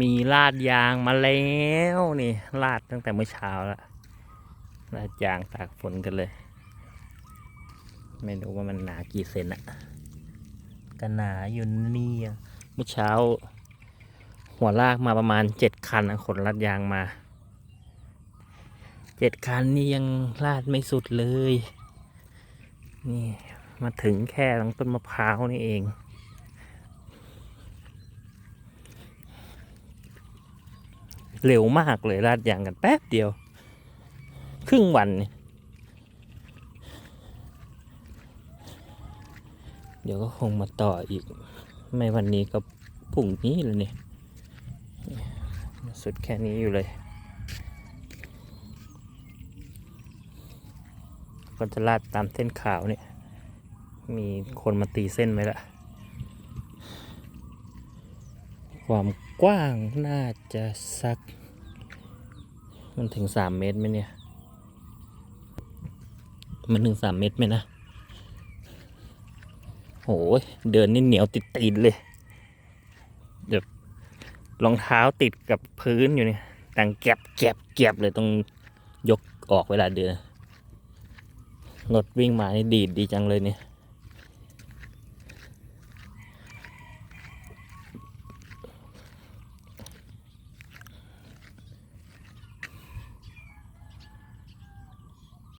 มีลาดยางมาแล้วนี่ลาดตั้งแต่เมื่อเช้าแล้วลาดยางตากฝนกันเลย ไม่รู้ว่ามันหนากี่เซนอะก็หนาอยู่นี่เมื่อเช้า หัวลากมาประมาณเจ็ดคันขนลาดยางมาเจ็ดคันนี่ยังลาดไม่สุดเลย นี่มาถึงแค่ตรงต้นมะพร้าวนี่เอง เร็วมากเลยลาดยางกันแป๊บเดียว ครึ่งวันนี่เดี๋ยวก็คงมาต่ออีก ไม่วันนี้ก็พรุ่งนี้เลยเนี่ยสุดแค่นี้อยู่เลย ก็จะลาดตามเส้นขาวเนี่ย มีคนมาตีเส้นไว้ละความ กว้างน่าจะสัก มันถึงสามเมตรไหมเนี่ย มันถึงสามเมตรไหมนะโหยเดินนี่เหนียวติดตีนเลยเดี๋ยวรองเท้าติดกับพื้นอยู่เนี่ยดังแก็บแก็บแก็บเลยต้องยกออกเวลาเดินรถวิ่งมานี่ดีดดีจังเลยเนี่ย